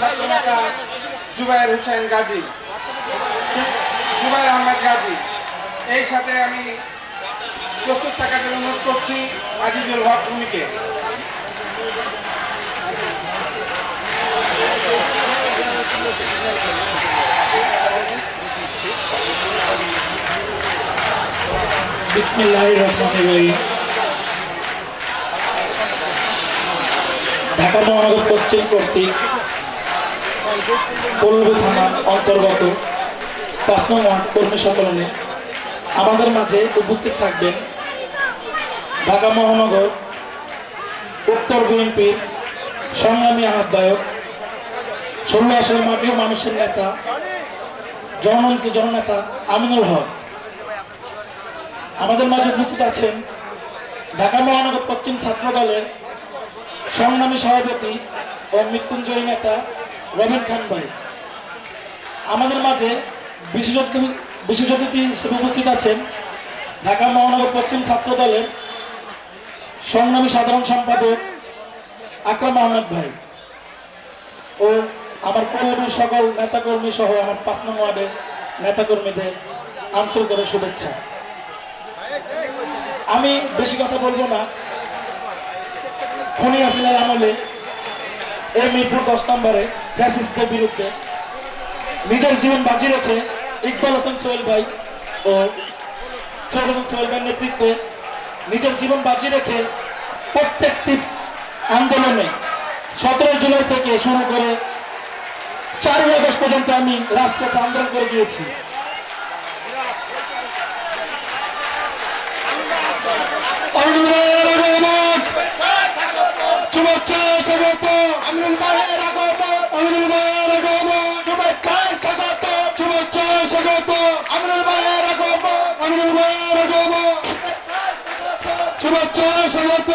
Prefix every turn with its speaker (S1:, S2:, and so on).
S1: ছাত্রনেতা হোসেন গাজী। জুবাইর আহমেদ গাজী। এই সাথে আমি প্রস্তুত থাকার জন্য অনুরোধ করছি আজিজুল হক ভূমিকে।
S2: বিসমিল্লাহ রহমান রহিম। ঢাকা মহানগর পশ্চিম কর্তৃক পল্লবী থানার অন্তর্গত পাঁচ নং কর্মী সম্মেলনে আমাদের মাঝে উপস্থিত থাকবেন ঢাকা মহানগর উত্তর বিএনপির সংগ্রামী আহ্বায়ক, ষোলো আসলে মাটিও মানুষের নেতা জনমন্ত্রী জননেতা আমিনুল হক। আমাদের মাঝে উপস্থিত আছেন ঢাকা মহানগর পশ্চিম ছাত্র দলের সংগ্রামী সভাপতি ও মৃত্যুঞ্জয়ী নেতা রবিন খান ভাই আমাদের মাঝে বিশেষ বিশেষ অতিথি হিসেবে উপস্থিত আছেন? ঢাকা মহানগর পশ্চিম ছাত্র দলের সংগ্রামী সাধারণ সম্পাদক আকরাম আহমেদ ভাই ও আমার পরিবারের সকল নেতাকর্মী সহ আমার পাঁচ নং ওয়ার্ডের নেতাকর্মীদের আন্তরিক শুভেচ্ছা। আমি বেশি কথা বলব না। খনি হাসিনার আমলে এই মিরপুর দশ নম্বরে ফ্যাসিস্টদের বিরুদ্ধে নিজের জীবন বাজি রেখে ইকবাল হোসেন সোহেল ভাই ও সোহেল হোসেন সোহেল ভাইয়ের নেতৃত্বে নিজের জীবন বাজি রেখে প্রত্যেকটি আন্দোলনে সতেরো জুলাই থেকে শুরু করে চারই আগস্ট পর্যন্ত আমি রাজপথে আন্দোলন করে গিয়েছি অনুরোধ শুভেচ্ছা ভাইয়ের আগত ভাইয়ের আগত শুভেচ্ছা স্বাগত শুভেচ্ছা স্বাগত ভাইয়ের আগত আমিনুল আগত শুভেচ্ছা স্বাগত